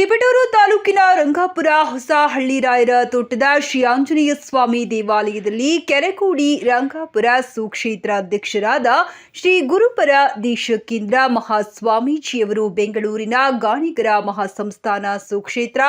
ತಿಪಟೂರು ತಾಲೂಕಿನ ರಂಗಾಪುರ ಹೊಸ ಹಳ್ಳಿರಾಯರ ತೋಟದ ಶ್ರೀ ಆಂಜನೇಯ ಸ್ವಾಮಿ ದೇವಾಲಯದಲ್ಲಿ ಕೆರೆಕೂಡಿ ರಂಗಾಪುರ ಸುಕ್ಷೇತ್ರ ಅಧ್ಯಕ್ಷರಾದ ಶ್ರೀ ಗುರುಪರ ದೇಶಕೇಂದ್ರ ಮಹಾಸ್ವಾಮೀಜಿಯವರು ಬೆಂಗಳೂರಿನ ಗಾಣಿಗರ ಮಹಾಸಂಸ್ಥಾನ ಸುಕ್ಷೇತ್ರ,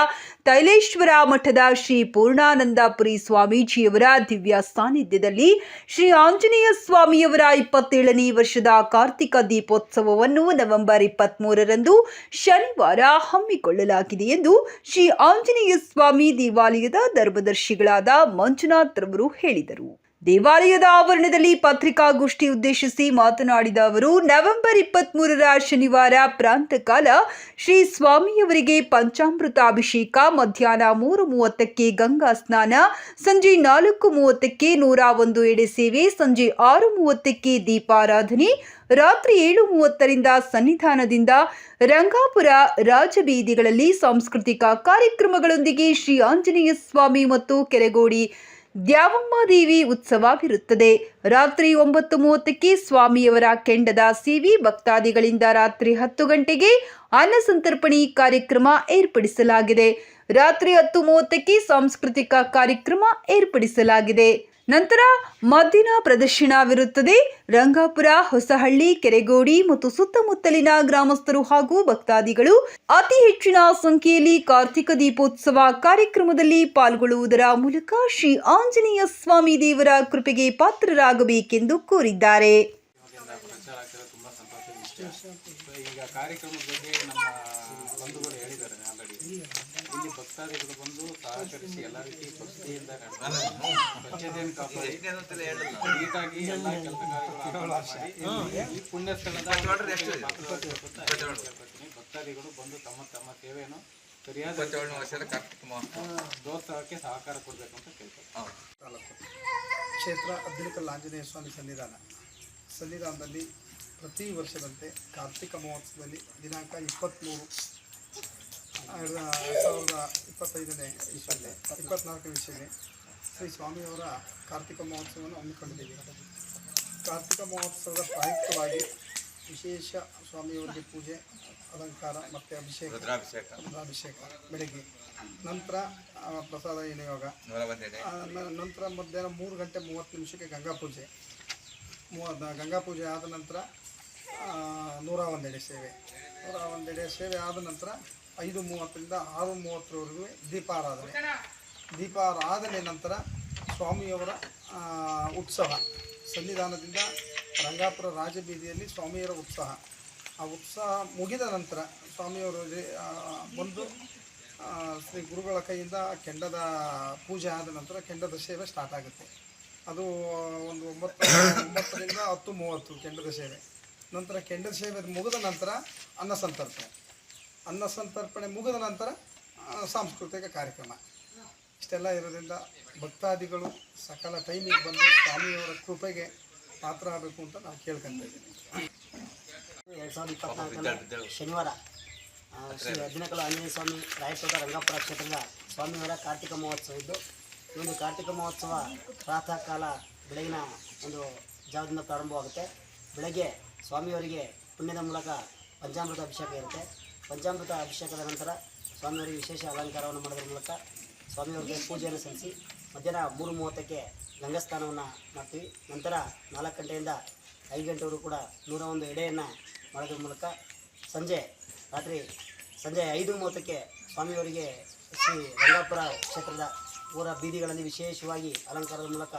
ತೈಲೇಶ್ವರ ಮಠದ ಶ್ರೀ ಪೂರ್ಣಾನಂದಪುರಿ ಸ್ವಾಮೀಜಿಯವರ ದಿವ್ಯ ಸಾನ್ನಿಧ್ಯದಲ್ಲಿ ಶ್ರೀ ಆಂಜನೇಯ ಸ್ವಾಮಿಯವರ ಇಪ್ಪತ್ತೇಳನೇ ವರ್ಷದ ಕಾರ್ತಿಕ ದೀಪೋತ್ಸವವನ್ನು ನವೆಂಬರ್ ಇಪ್ಪತ್ಮೂರರಂದು ಶನಿವಾರ ಹಮ್ಮಿಕೊಳ್ಳಲಾಗಿದೆ. ಎಂದು ಶ್ರೀ ಆಂಜನೇಯ ಸ್ವಾಮಿ ದೇವಾಲಯದ ಧರ್ಮದರ್ಶಿಗಳಾದ ಮಂಜುನಾಥ್ ರವರು ಹೇಳಿದರು. ದೇವಾಲಯದ ಆವರಣದಲ್ಲಿ ಪತ್ರಿಕಾಗೋಷ್ಠಿ ಉದ್ದೇಶಿಸಿ ಮಾತನಾಡಿದ ಅವರು, ನವೆಂಬರ್ ಇಪ್ಪತ್ಮೂರರ ಶನಿವಾರ ಪ್ರಾಂತಕಾಲ ಶ್ರೀ ಸ್ವಾಮಿಯವರಿಗೆ ಪಂಚಾಮೃತ ಅಭಿಷೇಕ ಮಧ್ಯಾಹ್ನ ಮೂರು ಮೂವತ್ತಕ್ಕೆ ಗಂಗಾ ಸ್ನಾನ, ಸಂಜೆ ನಾಲ್ಕು ಮೂವತ್ತಕ್ಕೆ ನೂರ ಒಂದು ಎಡೆ ಸೇವೆ, ಸಂಜೆ ಆರು ಮೂವತ್ತಕ್ಕೆ ದೀಪಾರಾಧನೆ, ರಾತ್ರಿ ಏಳು ಮೂವತ್ತರಿಂದ ಸನ್ನಿಧಾನದಿಂದ ರಂಗಾಪುರ ರಾಜಬೀದಿಗಳಲ್ಲಿ ಸಾಂಸ್ಕೃತಿಕ ಕಾರ್ಯಕ್ರಮಗಳೊಂದಿಗೆ ಶ್ರೀ ಆಂಜನೇಯ ಸ್ವಾಮಿ ಮತ್ತು ಕೆರೆಗೋಡಿ ದ್ಯಾವಮ್ಮ ದೇವಿ ಉತ್ಸವವಿರುತ್ತದೆ ರಾತ್ರಿ ಒಂಬತ್ತು ಮೂವತ್ತಕ್ಕೆ ಸ್ವಾಮಿಯವರ ಕೆಂಡದ ಸಿವಿ ಭಕ್ತಾದಿಗಳಿಂದ ರಾತ್ರಿ ಹತ್ತು ಗಂಟೆಗೆ ಅನ್ನ ಸಂತರ್ಪಣಿ ಕಾರ್ಯಕ್ರಮ ಏರ್ಪಡಿಸಲಾಗಿದೆ. ರಾತ್ರಿ ಹತ್ತು ಮೂವತ್ತಕ್ಕೆ ಸಾಂಸ್ಕೃತಿಕ ಕಾರ್ಯಕ್ರಮ ಏರ್ಪಡಿಸಲಾಗಿದೆ. ನಂತರ ಮದ್ದಿನ ಪ್ರದರ್ಶನವಿರುತ್ತದೆ ರಂಗಾಪುರ, ಹೊಸಹಳ್ಳಿ, ಕೆರೆಗೋಡಿ ಮತ್ತು ಸುತ್ತಮುತ್ತಲಿನ ಗ್ರಾಮಸ್ಥರು ಹಾಗೂ ಭಕ್ತಾದಿಗಳು ಅತಿ ಹೆಚ್ಚಿನ ಸಂಖ್ಯೆಯಲ್ಲಿ ಕಾರ್ತಿಕ ದೀಪೋತ್ಸವ ಕಾರ್ಯಕ್ರಮದಲ್ಲಿ ಪಾಲ್ಗೊಳ್ಳುವುದರ ಮೂಲಕ ಶ್ರೀ ಆಂಜನೇಯ ಸ್ವಾಮಿ ದೇವರ ಕೃಪೆಗೆ ಪಾತ್ರರಾಗಬೇಕೆಂದು ಕೋರಿದ್ದಾರೆ. ಕಾರ್ಯಕ್ರಮದ ಬಗ್ಗೆ ನಮ್ಮ ಬಂಧುಗಳು ಹೇಳಿದ್ದಾರೆ ಆಲ್ರೆಡಿ ಇಲ್ಲಿ ಭಕ್ತಾದಿಗಳು ಬಂದು ಸಹಕರಿಸಿ ಎಲ್ಲ ರೀತಿ ಭಕ್ತಿಯಿಂದ ಸ್ವಚ್ಛತೆಯನ್ನು ಕಾಪಾಡಿ. ನೀಟಾಗಿ ಎಲ್ಲ ಕೆಲಸ ಕಾರ್ಯಗಳು ಈ ಪುಣ್ಯ ಸ್ಥಳದ ಭಕ್ತಾದಿಗಳು ಬಂದು ತಮ್ಮ ತಮ್ಮ ಸೇವೆಯನ್ನು ಸರಿಯಾದ ಪ್ರೋತ್ಸಾಹಕ್ಕೆ ಸಹಕಾರ ಕೊಡಬೇಕು ಅಂತ ಕೇಳ್ತಾರೆ ಕ್ಷೇತ್ರ ಅಬ್ದುಲ್ಕಲ್ ಆಂಜನೇಯ ಸ್ವಾಮಿ ಸನ್ನಿಧಾನ. ಸನ್ನಿಧಾನದಲ್ಲಿ ಪ್ರತಿ ವರ್ಷದಂತೆ ಕಾರ್ತಿಕ ಮಹೋತ್ಸವದಲ್ಲಿ ದಿನಾಂಕ ಇಪ್ಪತ್ತ್ಮೂರು ಎರಡು ಸಾವಿರದ ಇಪ್ಪತ್ತೈದನೇ ಇಸ್ವಿಯಲ್ಲಿ ಇಪ್ಪತ್ನಾಲ್ಕನೇ ಇಸ್ವಿಯಲ್ಲಿ ಶ್ರೀ ಸ್ವಾಮಿಯವರ ಕಾರ್ತಿಕ ಮಹೋತ್ಸವವನ್ನು ಹಮ್ಮಿಕೊಂಡಿದ್ದೀವಿ. ಕಾರ್ತಿಕ ಮಹೋತ್ಸವದ ಪ್ರಯುಕ್ತವಾಗಿ ವಿಶೇಷ ಸ್ವಾಮಿಯವರಿಗೆ ಪೂಜೆ ಅಲಂಕಾರ ಮತ್ತು ಅಭಿಷೇಕ ರುದ್ರಾಭಿಷೇಕ. ಬೆಳಗ್ಗೆ. ನಂತರ ಪ್ರಸಾದ ವಿನಿಯೋಗ ನಂತರ ಮಧ್ಯಾಹ್ನ ಮೂರು ಗಂಟೆ ಮೂವತ್ತು ನಿಮಿಷಕ್ಕೆ ಗಂಗಾ ಪೂಜೆ. ಮೂವತ್ತು ಗಂಗಾ ಪೂಜೆ ಆದ ನಂತರ ನೂರ ಒಂದೆಡೆ ಸೇವೆ. ನೂರ ಒಂದೆಡೆ ಸೇವೆ ಆದ ನಂತರ ಐದು ಮೂವತ್ತರಿಂದ ಆರು ಮೂವತ್ತರವರೆಗೂ ದೀಪಾರಾಧನೆ. ದೀಪಾರಾಧನೆ ನಂತರ ಸ್ವಾಮಿಯವರ ಉತ್ಸವ. ಸನ್ನಿಧಾನದಿಂದ ರಂಗಾಪುರ ರಾಜಬೀದಿಯಲ್ಲಿ ಸ್ವಾಮಿಯವರ ಉತ್ಸವ. ಆ ಉತ್ಸವ ಮುಗಿದ ನಂತರ ಸ್ವಾಮಿಯವರು ಬಂದು ಶ್ರೀ ಗುರುಗಳ ಕೈಯಿಂದ ಕೆಂಡದ ಪೂಜೆ ಆದ ನಂತರ ಕೆಂಡದ ಸೇವೆ ಸ್ಟಾರ್ಟ್ ಆಗುತ್ತೆ. ಅದು ಒಂದು ಒಂಬತ್ತು, ಒಂಬತ್ತರಿಂದ ಹತ್ತು ಮೂವತ್ತು ಕೆಂಡದ ಸೇವೆ. ನಂತರ ಕೆಂಡದ ಸೇವೆ ಮುಗಿದ ನಂತರ ಅನ್ನ ಸಂತರ್ಪಣೆ. ಅನ್ನ ಸಂತರ್ಪಣೆ ಮುಗಿದ ನಂತರ ಸಾಂಸ್ಕೃತಿಕ ಕಾರ್ಯಕ್ರಮ. ಇಷ್ಟೆಲ್ಲ ಇರೋದ್ರಿಂದ ಭಕ್ತಾದಿಗಳು ಸಕಲ ಟೈಮಿಗೆ ಬಂದು ಸ್ವಾಮಿಯವರ ಕೃಪೆಗೆ ಪಾತ್ರ ಆಗಬೇಕು ಅಂತ ನಾವು ಕೇಳ್ಕೊತಾ ಇದ್ದೀವಿ. ಎರಡು ಸಾವಿರದ ಇಪ್ಪತ್ನಾಲ್ಕನೇ ಶನಿವಾರ ಶ್ರೀ ಹದಿನಕಲು ಆಂಜನೇಯ ಸ್ವಾಮಿ ರಾಯಚೋಟ ರಂಗಾಪುರ ಕ್ಷೇತ್ರದ ಸ್ವಾಮಿಯವರ ಕಾರ್ತಿಕ ಮಹೋತ್ಸವ ಇದ್ದು ಈ ಒಂದು ಕಾರ್ತಿಕ ಮಹೋತ್ಸವ ಪ್ರಾತಃ ಕಾಲ ಬೆಳಗಿನ ಒಂದು ಜಾವದಿಂದ ಪ್ರಾರಂಭವಾಗುತ್ತೆ. ಬೆಳಗ್ಗೆ ಸ್ವಾಮಿಯವರಿಗೆ ಪುಣ್ಯದ ಮೂಲಕ ಪಂಚಾಮೃತ ಅಭಿಷೇಕ ಇರುತ್ತೆ. ಪಂಚಾಮೃತ ಅಭಿಷೇಕದ ನಂತರ ಸ್ವಾಮಿಯವರಿಗೆ ವಿಶೇಷ ಅಲಂಕಾರವನ್ನು ಮಾಡೋದ್ರ ಮೂಲಕ ಸ್ವಾಮಿಯವರಿಗೆ ಪೂಜೆಯನ್ನು ಸಲ್ಲಿಸಿ ಮಧ್ಯಾಹ್ನ ಮೂರು ಮೂವತ್ತಕ್ಕೆ ಗಂಗಾಸ್ನಾನವನ್ನು ಮಾಡ್ತೀವಿ. ನಂತರ ನಾಲ್ಕು ಗಂಟೆಯಿಂದ ಐದು ಗಂಟೆವರೆಗೂ ಕೂಡ ನೂರ ಒಂದು ಎಡೆಯನ್ನು ಮಾಡೋದ್ರ ಮೂಲಕ ಸಂಜೆ ರಾತ್ರಿ ಸಂಜೆ ಐದು ಮೂವತ್ತಕ್ಕೆ ಸ್ವಾಮಿಯವರಿಗೆ ಶ್ರೀ ರಂಗಾಪುರ ಕ್ಷೇತ್ರದ ಊರ ಬೀದಿಗಳಲ್ಲಿ ವಿಶೇಷವಾಗಿ ಅಲಂಕಾರದ ಮೂಲಕ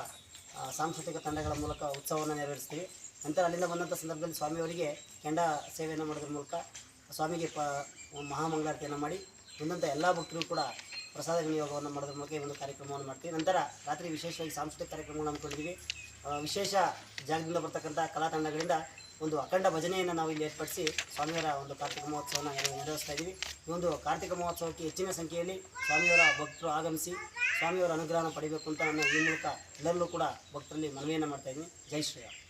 ಸಾಂಸ್ಕೃತಿಕ ತಂಡಗಳ ಮೂಲಕ ಉತ್ಸವವನ್ನು ನೆರವೇರಿಸ್ತೀವಿ. ನಂತರ ಅಲ್ಲಿಂದ ಬಂದಂಥ ಸಂದರ್ಭದಲ್ಲಿ ಸ್ವಾಮಿಯವರಿಗೆ ಕೆಂಡ ಸೇವೆಯನ್ನು ಮಾಡೋದ್ರ ಮೂಲಕ ಸ್ವಾಮಿಗೆ ಪ, ಮಹಾಮಂಗಳಾರತಿಯನ್ನು ಮಾಡಿ ಬಂದಂಥ ಎಲ್ಲ ಭಕ್ತರು ಕೂಡ ಪ್ರಸಾದ ವಿನಿಯೋಗವನ್ನು ಮಾಡೋದ್ರ ಮೂಲಕ ಒಂದು ಕಾರ್ಯಕ್ರಮವನ್ನು ಮಾಡ್ತೀವಿ. ನಂತರ ರಾತ್ರಿ ವಿಶೇಷವಾಗಿ ಸಾಂಸ್ಕೃತಿಕ ಕಾರ್ಯಕ್ರಮಗಳನ್ನು ಹಮ್ಮಿಕೊಂಡಿದ್ದೀವಿ. ವಿಶೇಷ ಜಾಗದಿಂದ ಬರ್ತಕ್ಕಂಥ ಕಲಾ ತಂಡಗಳಿಂದ ಒಂದು ಅಖಂಡ ಭಜನೆಯನ್ನು ನಾವು ಇಲ್ಲಿ ಏರ್ಪಡಿಸಿ ಸ್ವಾಮಿಯವರ ಒಂದು ಕಾರ್ತಿಕ ಮಹೋತ್ಸವನ ನೆರವೇ- ನೆರವೇರಿಸ್ತಾ ಇದ್ದೀವಿ. ಒಂದು ಕಾರ್ತಿಕ ಮಹೋತ್ಸವಕ್ಕೆ ಹೆಚ್ಚಿನ ಸಂಖ್ಯೆಯಲ್ಲಿ ಸ್ವಾಮಿಯವರ ಭಕ್ತರು ಆಗಮಿಸಿ ಸ್ವಾಮಿಯವರ ಅನುಗ್ರಹನ ಪಡಿಬೇಕು ಅಂತ ನಾನು ಈ ಮೂಲಕ ಎಲ್ಲರಲ್ಲೂ ಕೂಡ ಭಕ್ತರಲ್ಲಿ ಮನವಿಯನ್ನು ಮಾಡ್ತಾ ಇದ್ದೀನಿ. ಜೈ ಶ್ರೀರಾಮ್.